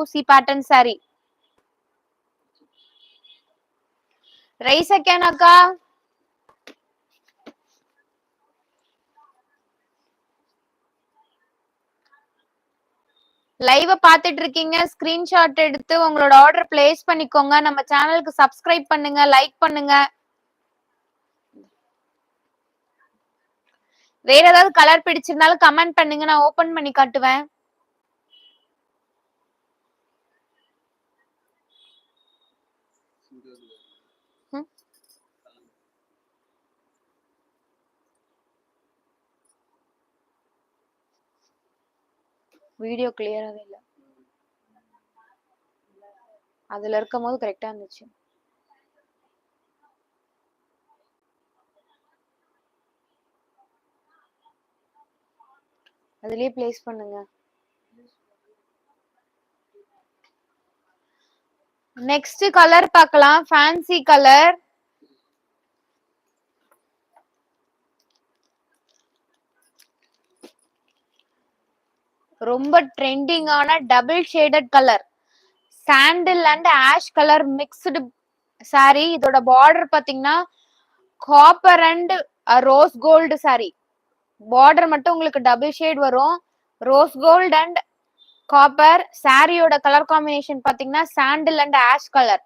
ஊசி pattern sorry rice அக்கா. லைவ பாத்துட்டு இருக்கீங்க. ஸ்கிரீன்ஷாட் எடுத்து உங்களோட ஆர்டர் பிளேஸ் பண்ணிக்கோங்க. நம்ம சேனலுக்கு சப்ஸ்கிரைப் பண்ணுங்க லைக் பண்ணுங்க. வேற ஏதாவது கலர் பிடிச்சிருந்தாலும் கமெண்ட் பண்ணுங்க. நான் ஓபன் பண்ணி காட்டுவேன். வீடியோ கிளியராகவே இல்ல. அதுல இருக்கும் போது கரெக்டாக இருந்துச்சு. அதுலயே பிளேஸ் பண்ணுங்க. நெக்ஸ்ட் கலர் பார்க்கலாம். ஃபேன்சி கலர் ரொம்ப ட்ரெண்டிங்கான double shaded colour sandal and ash colour mixed sari இதோட பார்டர் பாத்தீங்கன்னா copper and rose gold sari border மட்டும் உங்களுக்கு டபுள் ஷேட் வரும். ரோஸ் கோல்டு அண்ட் காப்பர் சாரியோட கலர் காம்பினேஷன் பாத்தீங்கன்னா சாண்டில் அண்ட் ஆஷ் கலர்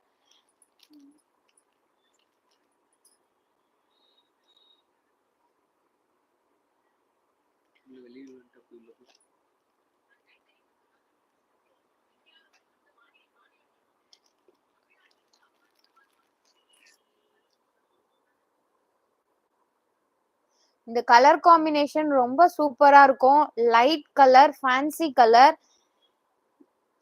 இந்த கலர் காம்பினேஷன் ரொம்ப சூப்பரா இருக்கும். Light colour fancy colour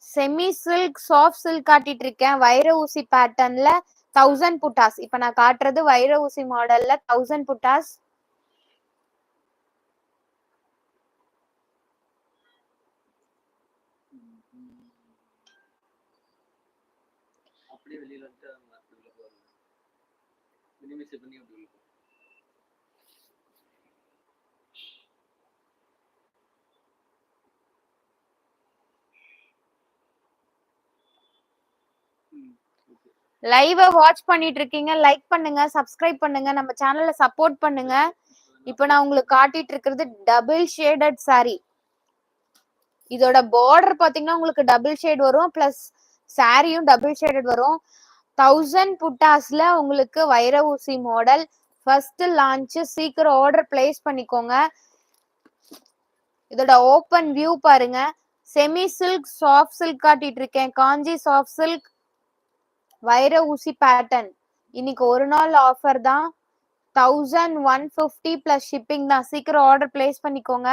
semi silk soft silk காட்டிட்டு இருக்கேன். வைர ஊசி பேட்டர்ன்ல தௌசண்ட் புட்டாஸ். இப்ப நான் காட்டுறது வைர ஊசி மாடல்ல தௌசண்ட் புட்டாஸ். அப்படியே வெளியில வந்து லைவை வாட்ச் பண்ணிட்டு இருக்கீங்க லைக் பண்ணுங்க சப்ஸ்கிரைப் பண்ணுங்க நம்ம சேனல்ல சப்போர்ட் பண்ணுங்க. இப்போ நான் உங்களுக்கு காட்டிட்டு இருக்கிறது டபுள் ஷேடட் சாரி இதோட பார்டர் பாத்தீங்கன்னா உங்களுக்கு டபுள் ஷேட் வரும் பிளஸ் சாரியும் டபுள் ஷேடட் வரும். தௌசண்ட் புட்டாஸ்ல உங்களுக்கு வைர ஊசி மாடல் ஃபர்ஸ்ட் லான்ச் சீக்கிரம் ஆர்டர் பிளேஸ் பண்ணிக்கோங்க. இதோட ஓப்பன் வியூ பாருங்க. செமி சில்க் சாஃப்ட் சில்க் காட்டிட்டு இருக்கேன் காஞ்சி சாஃப்ட் சில்க் வைர ஊசி பேட்டர்ன் இன்னைக்கு ஒரு நாள் ஆஃபர் தான். Thousand one fifty plus shipping தான். சீக்கிரம் ஆர்டர் பிளேஸ் பண்ணிக்கோங்க.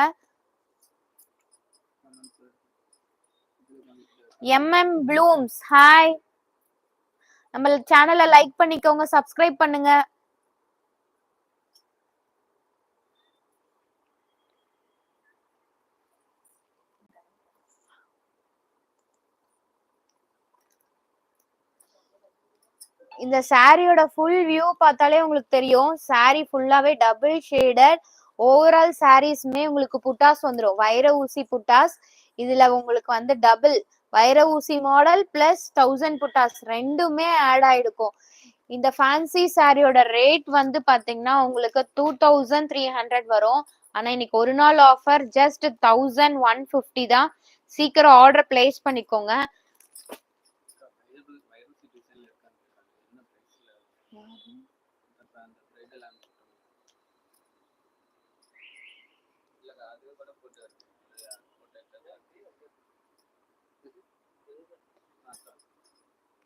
எம்எம் ப்ளூம்ஸ் ஹாய் நம்ம சேனலை லைக் பண்ணிக்கோங்க சப்ஸ்கிரைப் பண்ணுங்க. இந்த சாரியோட ஃபுல் வியூ பார்த்தாலே உங்களுக்கு தெரியும். சாரி ஃபுல்லாவே டபுள் ஷேடட் ஓவரால் சாரீஸ்மே உங்களுக்கு புட்டாஸ் வந்துடும் வைர ஊசி புட்டாஸ். இதுல உங்களுக்கு வந்து டபுள் வைர ஊசி மாடல் பிளஸ் தௌசண்ட் புட்டாஸ். ரெண்டுமே ஆட் ஆயிடுக்கும். இந்த ஃபேன்சி சாரியோட ரேட் வந்து பாத்தீங்கன்னா உங்களுக்கு டூ தௌசண்ட் த்ரீ ஹண்ட்ரட் வரும். ஆனா இன்னைக்கு ஒரு நாள் offer just thousand one fifty தான். சீக்கிரம் ஆர்டர் பிளேஸ் பண்ணிக்கோங்க.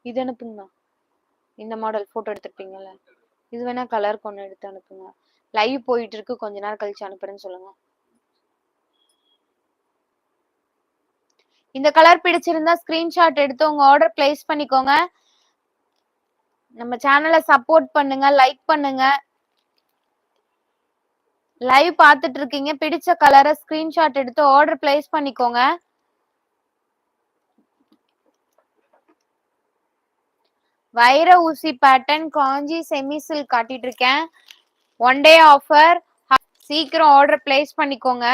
இது அனுப்புங்கண்ணா. இந்த மாடல் ஃபோட்டோ எடுத்துருப்பீங்கல்ல. இது வேணா கலர் கொண்டு எடுத்து அனுப்புங்க. லைவ் போயிட்டு இருக்கு கொஞ்ச நேரம் கழிச்சு அனுப்புறேன்னு சொல்லுங்க. இந்த கலர் பிடிச்சிருந்தா ஸ்கிரீன்ஷாட் எடுத்து உங்க ஆர்டர் பிளேஸ் பண்ணிக்கோங்க. நம்ம சேனலை சப்போர்ட் பண்ணுங்க லைக் பண்ணுங்க. லைவ் பார்த்துட்டு இருக்கீங்க பிடிச்ச கலரை ஸ்கிரீன்ஷாட் எடுத்து ஆர்டர் பிளேஸ் பண்ணிக்கோங்க. வைர ஊசி பேட்டர்ன் காஞ்சி செமி சில்க் காட்டிட்டு இருக்கேன். ஒன் டே ஆஃபர் சீக்கிரம் ஆர்டர் பிளேஸ் பண்ணிக்கோங்க.